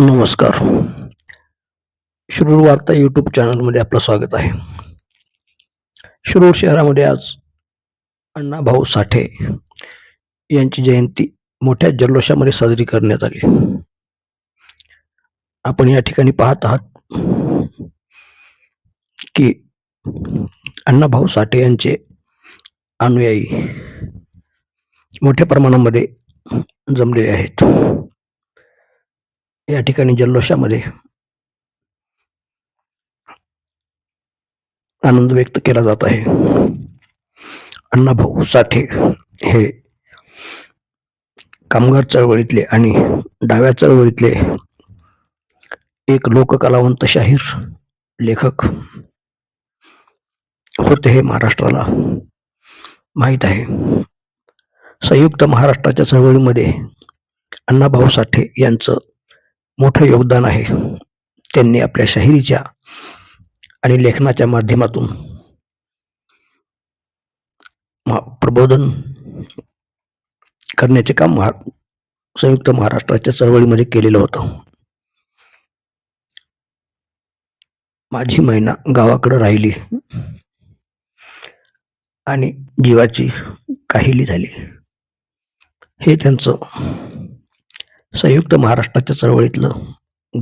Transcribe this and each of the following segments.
नमस्कार. शिरूर वार्ता यूट्यूब चॅनलमध्ये आपलं स्वागत आहे. शिरूर शहरामध्ये आज अण्णाभाऊ साठे यांची जयंती मोठ्या जल्लोषामध्ये साजरी करण्यात आली. आपण या ठिकाणी पाहत आहात की अण्णाभाऊ साठे यांचे अनुयायी मोठ्या प्रमाणामध्ये जमलेले आहेत. या ठिकाणी जल्लोषामध्ये आनंद व्यक्त केला जात आहे. अण्णाभाऊ साठे हे कामगार चळवळीतले आणि डाव्या चळवळीतले एक लोककलावंत शाहीर लेखक होते हे महाराष्ट्राला माहीत आहे. संयुक्त महाराष्ट्राच्या चळवळीमध्ये अण्णाभाऊ साठे यांचं मोठं योगदान आहे. त्यांनी आपल्या शाहिरीच्या आणि लेखनाच्या माध्यमातून प्रबोधन करण्याचे काम महा संयुक्त महाराष्ट्राच्या चळवळीमध्ये केलेलं होतं. माझी महिना गावाकडे राहिली आणि जीवाची काहिली झाली. हे त्यांचं संयुक्त महाराष्ट्राच्या चळवळीतलं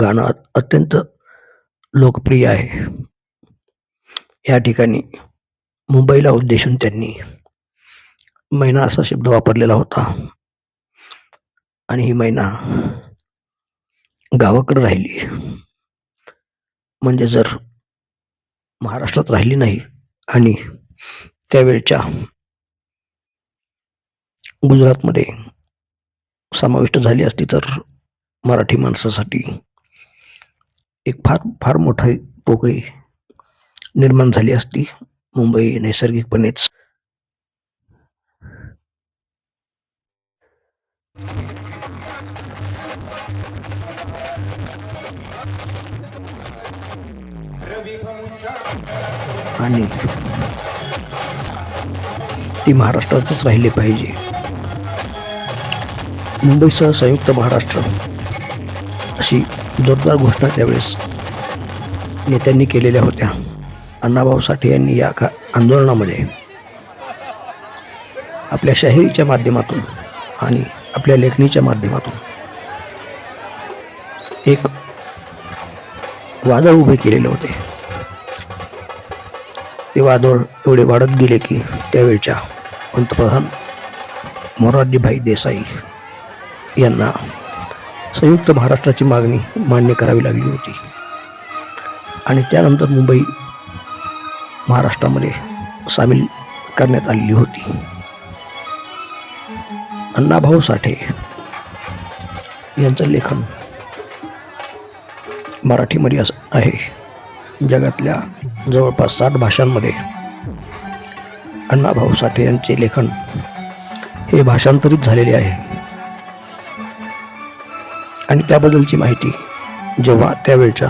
गाणं अत्यंत लोकप्रिय आहे. या ठिकाणी मुंबईला उद्देशून त्यांनी मैना असा शब्द वापरलेला होता. आणि ही मैना गावाकडे राहिली. म्हणजे जर महाराष्ट्रात राहिली नाही आणि त्यावेळच्या गुजरातमध्ये समाविष्ट झाली असती तर मराठी माणसासाठी एक फार फार मोठा पोकळी निर्माण झाली असती. मुंबई नैसर्गिकपणेच. आणि ती महाराष्ट्रातच राहिली पाहिजे. मुंबईसह संयुक्त महाराष्ट्र. अशी जोरदार घोषणा त्यावेळेस नेत्यांनी केलेल्या होत्या. अण्णाभाऊ साठे यांनी या का आंदोलनामध्ये आपल्या शाहिरीच्या माध्यमातून आणि आपल्या लेखणीच्या माध्यमातून एक वादळ उभे केलेले होते. ते वादळ एवढे वाढत गेले की त्यावेळच्या पंतप्रधान मोरारजीभाई देसाई यांना संयुक्त महाराष्ट्राची मागणी मान्य करावी लागली होती. आणि त्यानंतर मुंबई महाराष्ट्रामध्ये सामील करण्यात आलेली होती. अण्णाभाऊ साठे यांचं लेखन मराठीमध्ये असं आहे. जगातल्या जवळपास साठ भाषांमध्ये अण्णाभाऊ साठे यांचे लेखन हे भाषांतरित झालेले आहे. आणि त्याबद्दलची माहिती जेव्हा त्यावेळच्या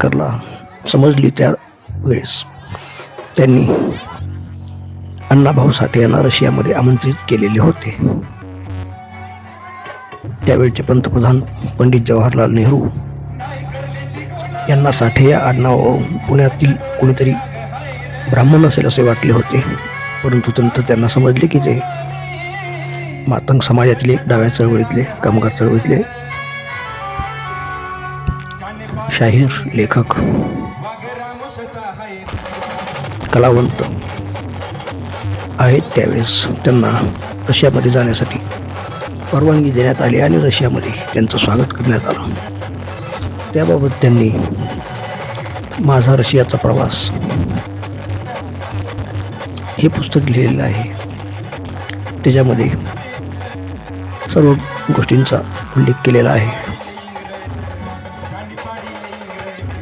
करला समजली त्या वेळेस त्यांनी अण्णाभाऊ साठे यांना रशियामध्ये आमंत्रित केलेले होते. त्यावेळचे पंतप्रधान पंडित जवाहरलाल नेहरू यांना साठे या आडनाव पुण्यातील कोणीतरी ब्राह्मण असेल असे वाटले होते. परंतु नंतर त्यांना समजले की ते मातंग समाजातले डाव्या चळवळीतले कामगार चळवळीतले. शाहीर लेखक कलावंत आहेत त्यावेळेस त्यांना रशियामध्ये जाण्यासाठी परवानगी देण्यात आली आणि रशियामध्ये त्यांचं स्वागत करण्यात आलं. त्याबाबत त्यांनी माझा रशियाचा प्रवास हे पुस्तक लिहिलेलं आहे. त्याच्यामध्ये सर्व गोष्टींचा उल्लेख केलेला आहे.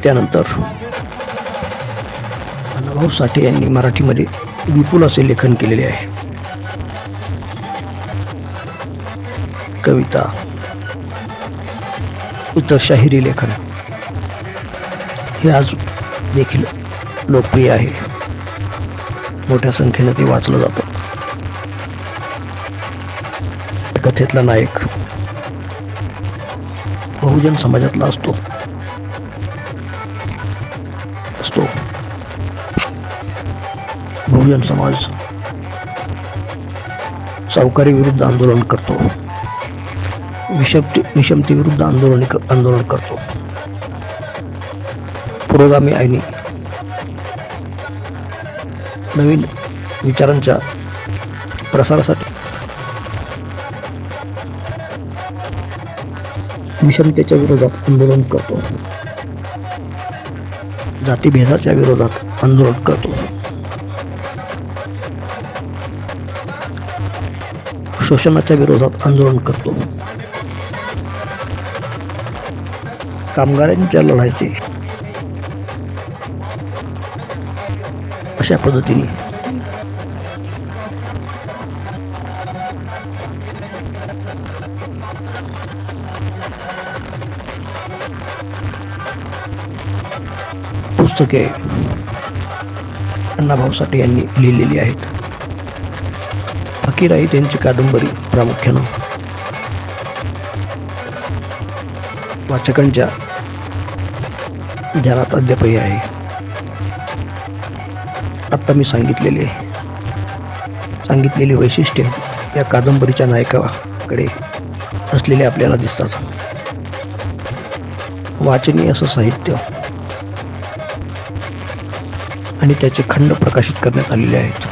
त्यानंतर अण्णाभाऊ साठे यांनी मराठीमध्ये विपुल असे लेखन केलेले आहे. कविता इतर शाहिरी लेखन हे आज देखील लोकप्रिय आहे. मोठ्या संख्येनं ते वाचलं जातं. कथेतला नायक. बहुजन समाजातला असतो. असतो. बहुजन समाज सावकारी विरुद्ध आंदोलन करतो. विषमते विषमते विरुद्ध आंदोलन आंदोलन करतो. पुरोगामी आईनी नवीन विचारांच्या प्रसारासाठी विषमतेच्या विरोधात आंदोलन करतो. जातीभेदाच्या विरोधात आंदोलन करतो. शोषणाच्या विरोधात आंदोलन करतो. कामगारांच्या लढाईचे अशा पद्धतीने पुस्तके अण्णाभाऊ साठे यांनी लिहिलेली आहेत. फकीर आहे त्यांची कादंबरी प्रामुख्यानं वाचकांच्या ध्यानात अद्यापही आहे. आत्ता मी सांगितलेले सांगितलेली वैशिष्ट्ये या कादंबरीच्या नायकाकडे असलेले आपल्याला दिसतात. वाचनीय असं साहित्य आणि त्याचे खंड प्रकाशित करण्यात आलेले आहेत.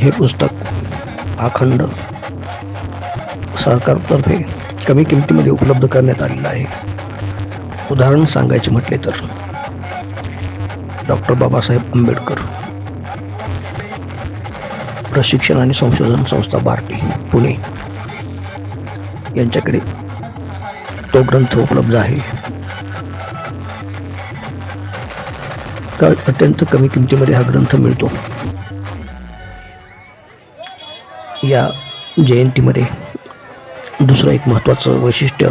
हे पुस्तक हा खंड सरकारतर्फे कमी किमतीमध्ये उपलब्ध करण्यात आलेलं आहे. उदाहरण सांगायचे म्हटले तर डॉक्टर बाबासाहेब आंबेडकर प्रशिक्षण आणि संशोधन संस्था बार्टी पुणे. यांच्याकडे तो ग्रंथ उपलब्ध आहे. का अत्यंत कमी किमतीमध्ये हा ग्रंथ मिळतो. या जयंतीमध्ये दुसरं एक महत्त्वाचं वैशिष्ट्य.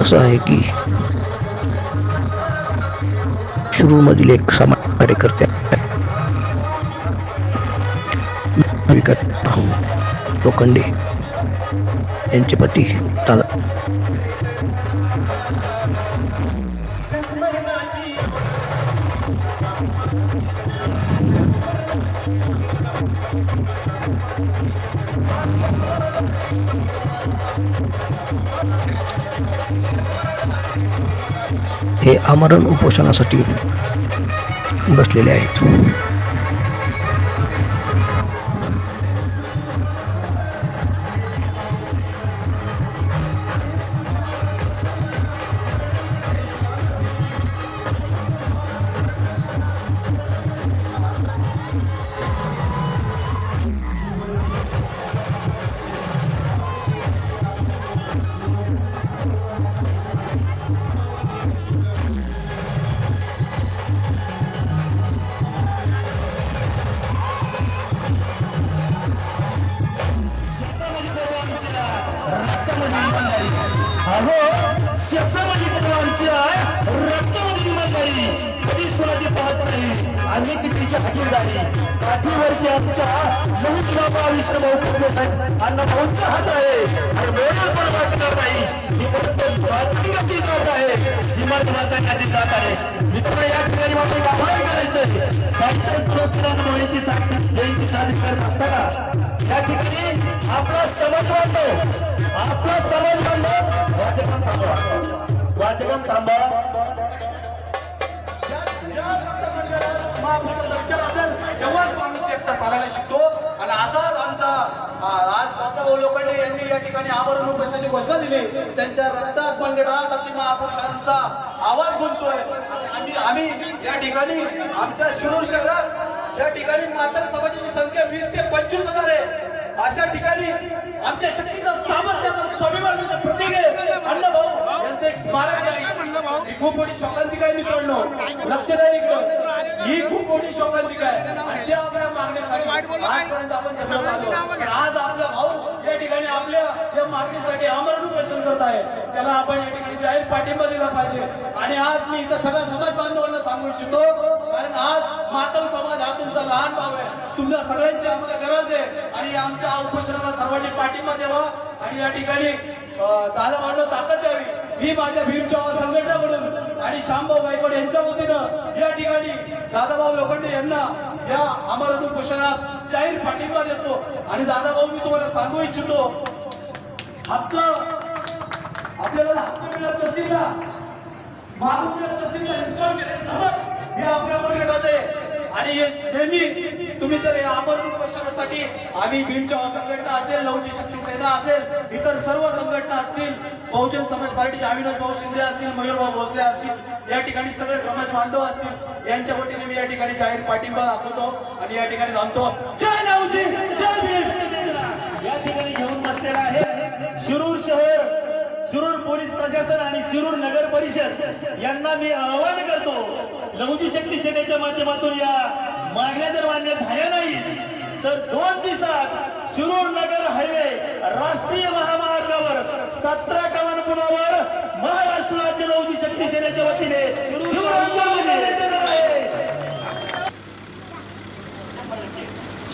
असं आहे की शुरूमधील एक समाज कार्यकर्त्या लोखंडे यांचे पती दादा हे आमरण उपोषणासाठी बसलेले आहेत. महूत बाबा अण्णा भाऊंचा हात आहे आणि मोठा पण वाटणार नाही ही फक्त मातृकाची जात आहे ही मातृकाची जात आहे मित्र या ठिकाणी माझं एक आवाहन करायचंय साहित्य पुरस्कार मोहिची जयंती साजरी करत असताना या ठिकाणी आपला समाज बांधव आपला समाज बांधव वाद्यक्रम थांबवा वाद्यक्रम थांबवा तेव्हाच माणूस एकटा चालायला शिकतो. आज भाऊ लोखंडे यांनी या ठिकाणी आमरण उपोषणाची घोषणा दिली. त्यांच्या रक्तात बनलेला जाती महापुरुषांचा आवाज गुंतोय. आम्ही आम्ही या ठिकाणी आमच्या शिरूर शहरात ज्या ठिकाणी मातक समाजाची संख्या वीस ते पंचवीस हजार आहे अशा ठिकाणी आमच्या शक्तीचा सामर्थ्याचा स्वाभिमानाचं प्रतीक आहे. अण्णाभाऊ यांचं एक स्मारक आहे. खूप मोठी शोकांतिका आहे मित्रांनो. लक्ष द्या इकडं ही खूप मोठी शोकांतिका आहे. आणि त्या आपल्या मागण्यासाठी. आजपर्यंत आपण जगत आलो पण आज आपला भाऊ या ठिकाणी आपल्या या मागणीसाठी आमरण उपोषण करत आहे. त्याला आपण या ठिकाणी जाहीर पाठिंबा दिला पाहिजे. आणि आज मी इथं सगळ्या समाज बांधवांना सांगू इच्छितो कारण आज मातंग समाज हा तुमचा लहान भाव आहे. तुमच्या सगळ्यांची आम्हाला गरज आहे. आणि आमच्या उपोषणाला सर्वांनी पाठिंबा द्यावा. आणि या ठिकाणी दादा मांडव ताकद द्यावी. ही माझ्या भीमच्या संघटनाकडून आणि श्यामभाऊ गायकवाड यांच्या वतीनं या ठिकाणी दादाभाऊ लोखंडे यांना या अमर उपोषणास जाहीर पाठिंबा देतो. आणि दादाभाऊ मी तुम्हाला सांगू इच्छितो हक्क आपल्याला हक्क मिळत नसेल ना? मागून मिळत नसतील नसेल, हे आपल्यावर जाते आणि हे नेहमी तुम्ही तर या अमर उपोषणासाठी आम्ही भीमच्या संघटना असेल लवची शक्ती सेना असेल इतर सर्व संघटना असतील बहुजन समाज पार्टीचे अविनाश भाऊ शिंदे असतील मयूरभाऊ भोसले असतील या ठिकाणी सगळे समाज बांधव असतील यांच्या वतीने मी या ठिकाणी जाहीर पाठिंबा दाखवतो आणि या ठिकाणी थांबतो. जय नवजी जय भीम. या ठिकाणी घेऊन बसलेला आहे शिरूर शहर शिरूर पोलीस प्रशासन आणि शिरूर नगर परिषद. यांना मी आवाहन करतो लहुजी शक्ती सेनेच्या माध्यमातून या मागण्या जर मान्य झाल्या नाही तर दोन दिवसात शिरूर नगर हायवे राष्ट्रीय महामार्गावर सतरा पुलावर महाराष्ट्र राज्य नवजी शक्ती सेनेच्या वतीने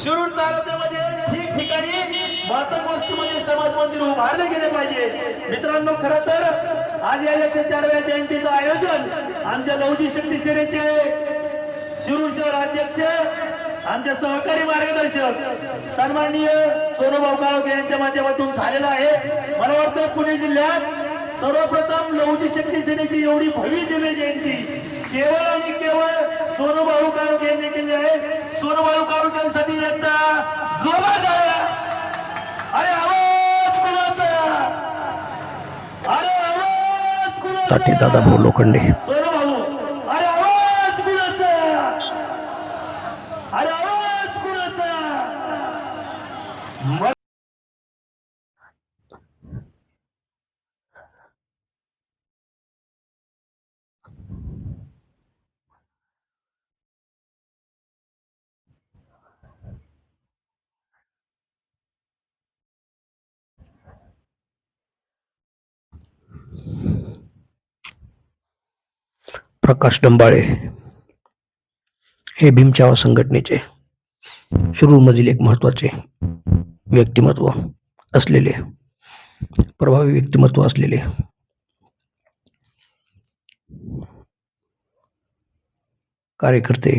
शिरूर तालुक्यामध्ये ठिकठिकाणी मातक वस्तीमध्ये समाज मंदिर उभारले गेले पाहिजे. मित्रांनो खर तर आज या एकशे चारव्या जयंतीचं आयोजन आमच्या नवजी शक्ती सेनेचे शिरूर शहर अध्यक्ष आमचे सहकारी मार्गदर्शक सन्माननीय सोनूभाऊ काळोखे यांच्या माध्यमातून झालेलं आहे. मला वाटतं पुणे जिल्ह्यात सर्वप्रथम लवजी शक्ती सेनेची एवढी भव्य दिव्य जयंती. केवळ आणि केवळ सोनूभाऊ काळोखे यांनी केली आहे. सोनूभाऊ काळोखेसाठी एकदा जोरात अरे आवाज कुणाचा? अरे आवाज कुणाचा? साठी दादाभाऊ लोखंडे सोनू भाऊ अरे आवाज कुणाचा अरे आवाज कुणाचा म- प्रकाश डंबाळे हे भीमछावा संघटनेचे शिरूरमधील एक महत्त्वाचे व्यक्तिमत्व असलेले प्रभावी व्यक्तिमत्व असलेले कार्यकर्ते